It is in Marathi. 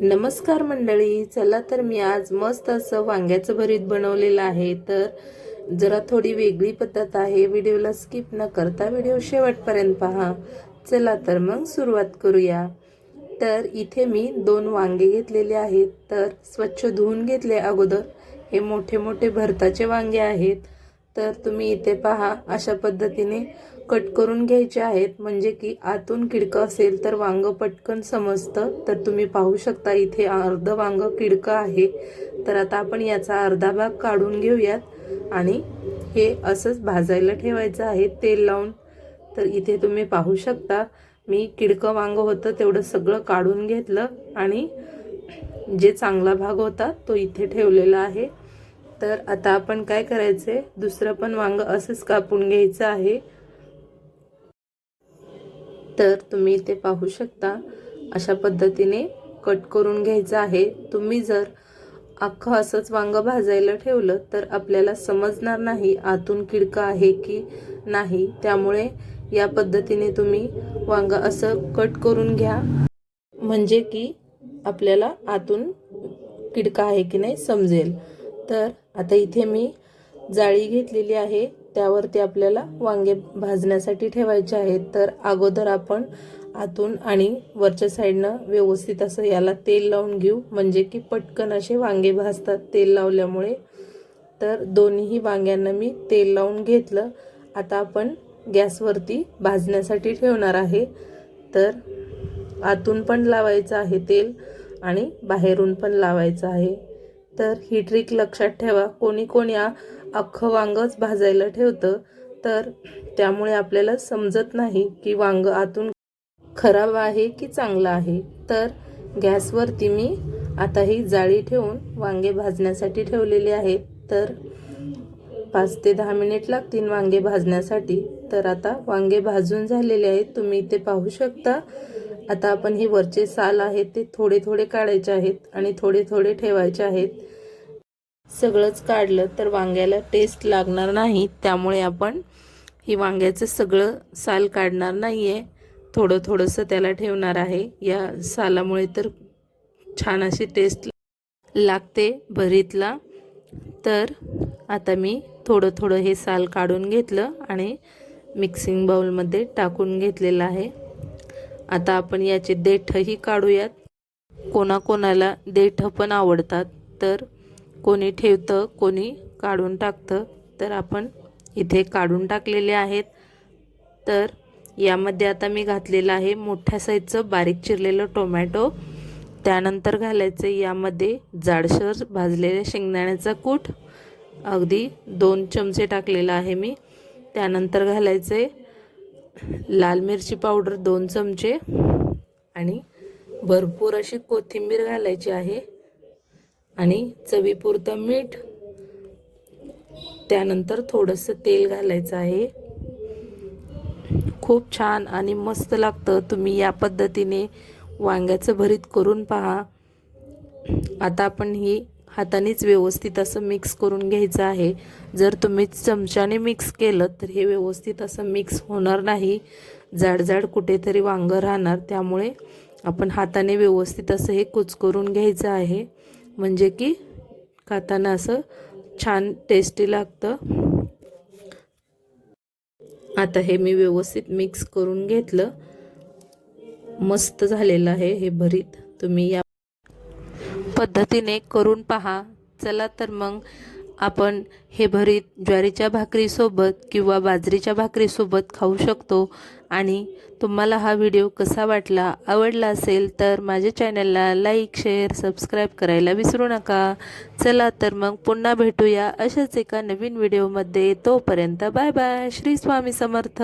नमस्कार मंडळी चला तर मी आज मस्त असं वांग्याचं भरीत बनवलेलं आहे. तर जरा थोडी वेगळी पद्धत आहे व्हिडिओला स्किप न करता व्हिडिओ शेवटपर्यंत पहा. चला तर मग सुरुवात करूया. तर इथे मी दोन वांगे घेतलेले आहेत. तर स्वच्छ धुवून घेतले अगोदर. हे मोठे मोठे भरताचे वांगे आहेत. तर तुम्ही इथे पहा अशा पद्धतीने कट करून घ्यायचे आहेत. म्हणजे की आतून किडकं असेल तर वांग पटकन समजतं. तर तुम्ही पाहू शकता इथे अर्ध वांग किडकं आहे. तर आता आपण याचा अर्धा भाग काढून घेऊयात. आणि हे असंच भाजायला ठेवायचं आहे तेल लावून. तर इथे तुम्ही पाहू शकता मी किडकं वांगं होतं तेवढं सगळं काढून घेतलं. आणि जे चांगला भाग होता तो इथे ठेवलेला आहे. तर आता आपण काय करायचे दुसरं पण वांग असंच कापून घ्यायचं आहे. तर तुम्ही इथे पाहू शकता अशा पद्धतीने कट करून घ्यायचं आहे. तुम्ही जर अख्खं असंच वांग भाजायला ठेवलं तर आपल्याला समजणार नाही आतून किडका आहे की नाही. त्यामुळे या पद्धतीने तुम्ही वांग असं कट करून घ्या. म्हणजे की आपल्याला आतून किडका आहे की नाही समजेल. तर आता इथे मी जाळी घेतलेली आहे. त्यावरती आपल्याला वांगे भाजण्यासाठी ठेवायचे आहेत. तर अगोदर आपण आतून आणि वरच्या साईडनं व्यवस्थित असं याला तेल लावून घेऊ. म्हणजे की पटकन असे वांगे भाजतात तेल लावल्यामुळे. तर दोन्ही वांग्यांना मी तेल लावून घेतलं. आता आपण गॅसवरती भाजण्यासाठी ठेवणार आहे. तर आतून पण लावायचं आहे तेल आणि बाहेरून पण लावायचं आहे. तर ही ट्रिक लक्षात ठेवा. कोणी कोणी अख्खं वांगच भाजायला ठेवतं तर त्यामुळे आपल्याला समजत नाही की वांग आतून खराब आहे की चांगलं आहे. तर गॅसवरती मी आता ही जाळी ठेवून वांगे भाजण्यासाठी ठेवलेले आहेत. तर पाच ते दहा मिनिट लागतील वांगे भाजण्यासाठी. तर आता वांगे भाजून झालेले आहेत. तुम्ही इथे पाहू शकता. आता आपण हे वरचे साल आहेत ते थोडे थोडे काढायचे आहेत आणि थोडे थोडे ठेवायचे आहेत. सगळंच काढलं तर वांग्याला टेस्ट लागणार नाही त्यामुळे आपण ही वांग्याचं सगळं साल काढणार नाही आहे थोडं थोडंसं त्याला ठेवणार आहे. या सालामुळे तर छान अशी टेस्ट लागते भरीतला. तर आता मी थोडं थोडं हे साल काढून घेतलं आणि मिक्सिंग बाउलमध्ये टाकून घेतलेलं आहे. आता आपण याचे देठही काढूयात. कोणाकोणाला देठ पण आवडतात तर कोणी ठेवतं कोणी काढून टाकतं तर आपण इथे काढून टाकलेले आहेत. तर यामध्ये आता मी घातलेलं आहे मोठ्या साईजचं बारीक चिरलेलं टोमॅटो. त्यानंतर घालायचं यामध्ये जाडसर भाजलेल्या शेंगदाण्याचा कूट. अगदी दोन चमचे टाकलेला आहे मी. त्यानंतर घालायचे लाल मिरची पावडर दोन चमचे आणि भरपूर अशी कोथिंबीर घालायची आहे आणि चवीपुरतं मीठ त्यानंतर थोडंसं तेल घालायचं आहे. खूप छान आणि मस्त लागतं. तुम्ही या पद्धतीने वांग्याचं भरीत करून पहा. आता आपण ही हातानेच व्यवस्थित असं मिक्स करून घ्यायचं आहे. जर तुम्ही चमच्याने मिक्स केलं तर हे व्यवस्थित असं मिक्स होणार नाही. जाडजाड कुठेतरी वांगं राहणार. त्यामुळे आपण हाताने व्यवस्थित असं हे कुच करून घ्यायचं आहे. म्हणजे की खाताना असं छान टेस्टी लागतं. आता हे मी व्यवस्थित मिक्स करून घेतलं. मस्त झालेलं आहे हे भरीत. तुम्ही या पद्धतीने करून पहा. चला तर मग आपण हे भरीत ज्वारीच्या भाकरीसोबत किंवा बाजरीच्या भाकरीसोबत खाऊ शकतो. आणि तुम्हाला हा व्हिडिओ कसा वाटला आवडला असेल तर माझ्या चॅनलला लाईक शेअर सबस्क्राईब करायला विसरू नका. चला तर मग पुन्हा भेटूया अशाच एका नवीन व्हिडिओमध्ये. तोपर्यंत बाय बाय. श्री स्वामी समर्थ.